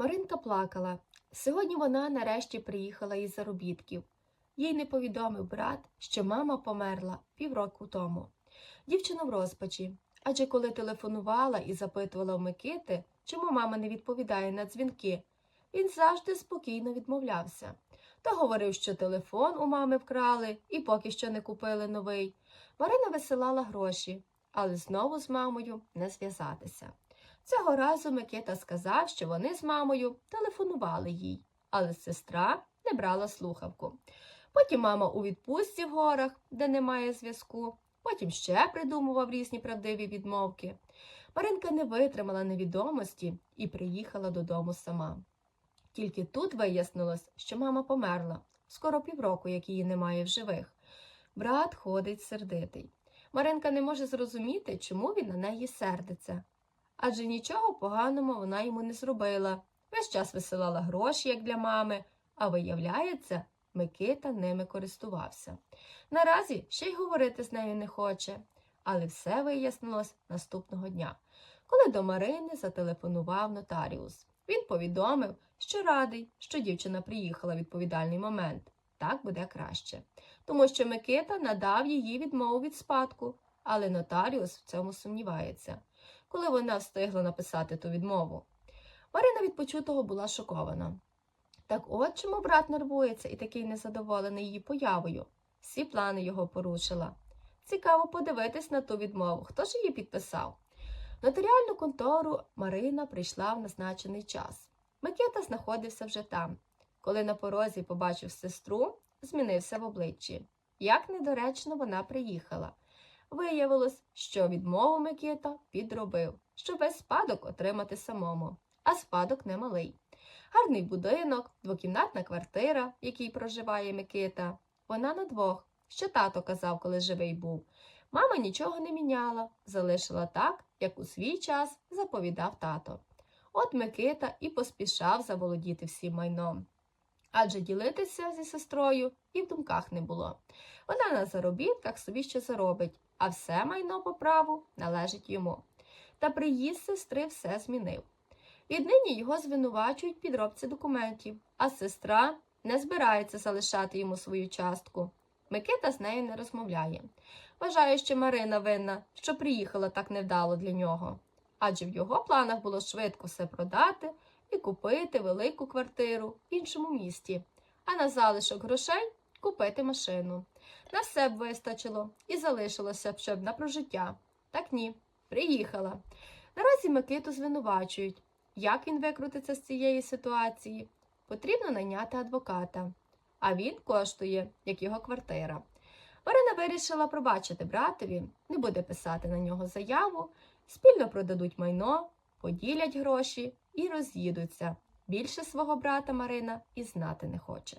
Маринка плакала. Сьогодні вона нарешті приїхала із заробітків. Їй не повідомив брат, що мама померла півроку тому. Дівчина в розпачі, адже коли телефонувала і запитувала у Микити, чому мама не відповідає на дзвінки, він завжди спокійно відмовлявся. Та говорив, що телефон у мами вкрали і поки що не купили новий. Марина висилала гроші, але знову з мамою не зв'язатися. Цього разу Микита сказав, що вони з мамою телефонували їй, але сестра не брала слухавку. Потім мама у відпустці в горах, де немає зв'язку, потім ще придумував різні правдиві відмовки. Маринка не витримала невідомості і приїхала додому сама. Тільки тут вияснилось, що мама померла, скоро півроку, як її немає в живих. Брат ходить сердитий. Маринка не може зрозуміти, чому він на неї сердиться. Адже нічого поганого вона йому не зробила. Весь час висилала гроші, як для мами, а виявляється, Микита ними користувався. Наразі ще й говорити з нею не хоче, але все вияснилось наступного дня, коли до Марини зателефонував нотаріус. Він повідомив, що радий, що дівчина приїхала в відповідальний момент. Так буде краще. Тому що Микита надав її відмову від спадку, але нотаріус в цьому сумнівається, коли вона встигла написати ту відмову. Марина від почутого була шокована. Так от чому брат нервується і такий незадоволений її появою. Всі плани його порушила. Цікаво подивитись на ту відмову, хто ж її підписав. В нотаріальну контору Марина прийшла в назначений час. Микита знаходився вже там. Коли на порозі побачив сестру, змінився в обличчі. Як недоречно вона приїхала. Виявилось, що відмову Микита підробив, щоб весь спадок отримати самому, а спадок немалий. Гарний будинок, двокімнатна квартира, в якій проживає Микита. Вона на двох, що тато казав, коли живий був. Мама нічого не міняла, залишила так, як у свій час заповідав тато. От Микита і поспішав заволодіти всім майном. Адже ділитися зі сестрою і в думках не було. Вона на заробітках собі ще заробить, а все майно по праву належить йому. Та приїзд сестри все змінив. Віднині його звинувачують підробці документів, а сестра не збирається залишати йому свою частку. Микита з нею не розмовляє. Вважає, що Марина винна, що приїхала так невдало для нього. Адже в його планах було швидко все продати і купити велику квартиру в іншому місті, а на залишок грошей купити машину. На все б вистачило і залишилося б щоб на прожиття. Так ні, приїхала. Наразі Микиту звинувачують. Як він викрутиться з цієї ситуації? Потрібно найняти адвоката, а він коштує, як його квартира. Марина вирішила пробачити братові, не буде писати на нього заяву, спільно продадуть майно, поділять гроші і роз'їдуться. Більше свого брата Марина і знати не хоче.